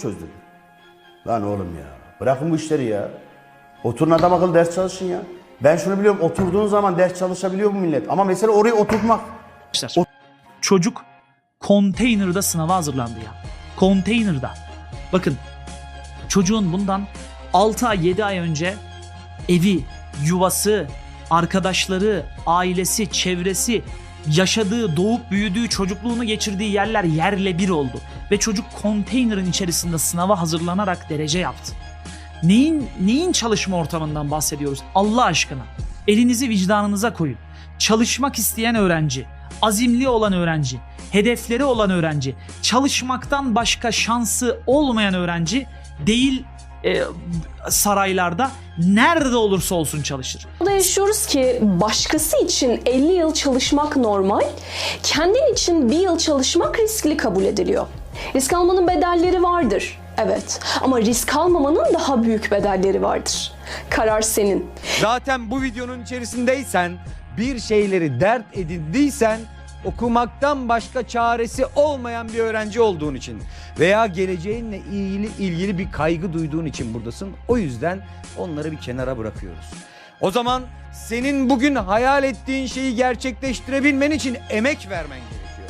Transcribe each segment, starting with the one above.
çözdüm. Lan oğlum ya. Bırakın bu işleri ya. Oturun adam akıllı ders çalışın ya. Ben şunu biliyorum oturduğun zaman ders çalışabiliyor bu millet. Ama mesele oraya oturtmak. Arkadaşlar, Çocuk konteynerda sınava hazırlandı ya. Konteynerda. Bakın çocuğun bundan 6 ay 7 ay önce evi, yuvası, arkadaşları, ailesi, çevresi, yaşadığı, doğup büyüdüğü, çocukluğunu geçirdiği yerler yerle bir oldu. Ve çocuk konteynerin içerisinde sınava hazırlanarak derece yaptı. Neyin neyin çalışma ortamından bahsediyoruz? Allah aşkına. Elinizi vicdanınıza koyun. Çalışmak isteyen öğrenci, azimli olan öğrenci, hedefleri olan öğrenci, çalışmaktan başka şansı olmayan öğrenci değil e, saraylarda nerede olursa olsun çalışır. Yaşıyoruz ki başkası için 50 yıl çalışmak normal, kendin için bir yıl çalışmak riskli kabul ediliyor. Risk almanın bedelleri vardır, evet. Ama risk almamanın daha büyük bedelleri vardır. Karar senin. Zaten bu videonun içerisindeysen, bir şeyleri dert edindiysen okumaktan başka çaresi olmayan bir öğrenci olduğun için veya geleceğinle ilgili ilgili bir kaygı duyduğun için buradasın. O yüzden onları bir kenara bırakıyoruz. O zaman senin bugün hayal ettiğin şeyi gerçekleştirebilmen için emek vermen gerekiyor.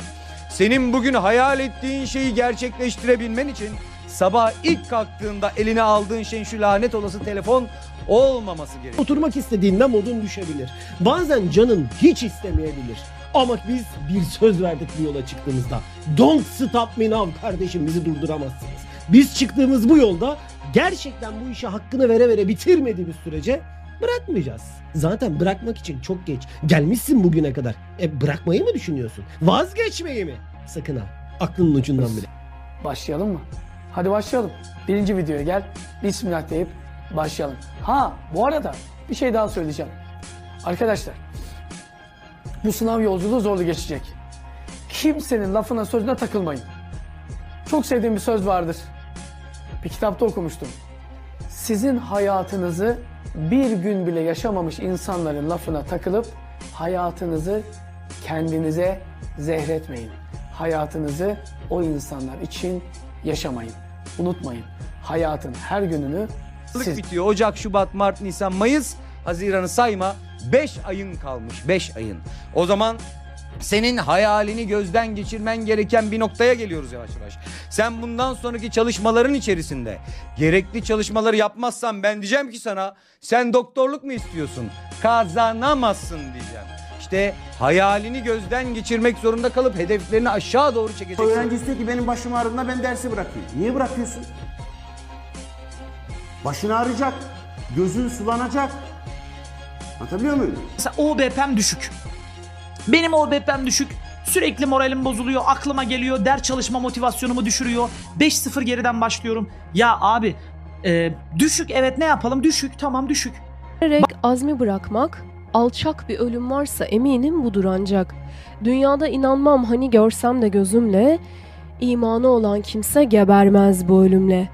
Senin bugün hayal ettiğin şeyi gerçekleştirebilmen için sabah ilk kalktığında eline aldığın şeyin şu lanet olası telefon olmaması gerekiyor. Oturmak istediğinde modun düşebilir. Bazen canın hiç istemeyebilir. Ama biz bir söz verdik bu yola çıktığımızda. Don't stop me now kardeşim bizi durduramazsınız. Biz çıktığımız bu yolda gerçekten bu işi hakkını vere vere bitirmediğimiz sürece bırakmayacağız. Zaten bırakmak için çok geç. Gelmişsin bugüne kadar. E bırakmayı mı düşünüyorsun? Vazgeçmeyi mi? Sakın ha. Aklının ucundan bile. Başlayalım mı? Hadi başlayalım. Birinci videoya gel. Bismillah deyip başlayalım. Ha bu arada bir şey daha söyleyeceğim. Arkadaşlar bu sınav yolculuğu zorlu geçecek. Kimsenin lafına sözüne takılmayın. Çok sevdiğim bir söz vardır. Bir kitapta okumuştum. Sizin hayatınızı bir gün bile yaşamamış insanların lafına takılıp hayatınızı kendinize zehretmeyin. Hayatınızı o insanlar için yaşamayın. Unutmayın. Hayatın her gününü siz bitiyor. Ocak, Şubat, Mart, Nisan, Mayıs, Haziran'ı sayma. 5 ayın kalmış. 5 ayın. O zaman senin hayalini gözden geçirmen gereken bir noktaya geliyoruz yavaş yavaş. Sen bundan sonraki çalışmaların içerisinde gerekli çalışmaları yapmazsan ben diyeceğim ki sana sen doktorluk mu istiyorsun? Kazanamazsın diyeceğim. İşte hayalini gözden geçirmek zorunda kalıp hedeflerini aşağı doğru çekeceksin. Öğrenci istiyor ki benim başım ağrıdığında ben dersi bırakayım. Niye bırakıyorsun? Başın ağrıyacak. Gözün sulanacak. Anlatabiliyor muyum? Mesela OBP'm düşük. Benim OBP'm düşük. Sürekli moralim bozuluyor, aklıma geliyor, ders çalışma motivasyonumu düşürüyor. 5-0 geriden başlıyorum. Ya abi e, düşük evet ne yapalım? Düşük tamam düşük. Vererek azmi bırakmak, alçak bir ölüm varsa eminim budur ancak. Dünyada inanmam hani görsem de gözümle, imanı olan kimse gebermez bu ölümle.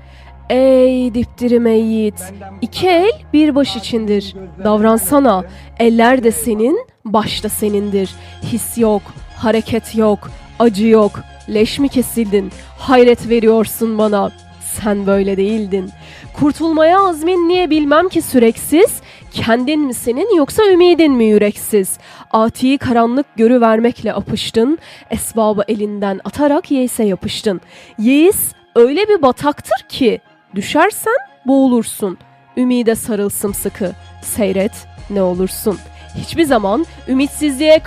Ey dipdirim ey yiğit, iki el bir baş içindir. Davransana, eller de senin, baş da senindir. His yok, hareket yok, acı yok. Leş mi kesildin? Hayret veriyorsun bana. Sen böyle değildin. Kurtulmaya azmin niye bilmem ki süreksiz. Kendin mi senin yoksa ümidin mi yüreksiz? Atiyi karanlık görüvermekle apıştın. Esbabı elinden atarak yeise yapıştın. Yeis öyle bir bataktır ki düşersen boğulursun. Ümide sarıl sımsıkı. Seyret ne olursun. Hiçbir zaman ümitsizliğe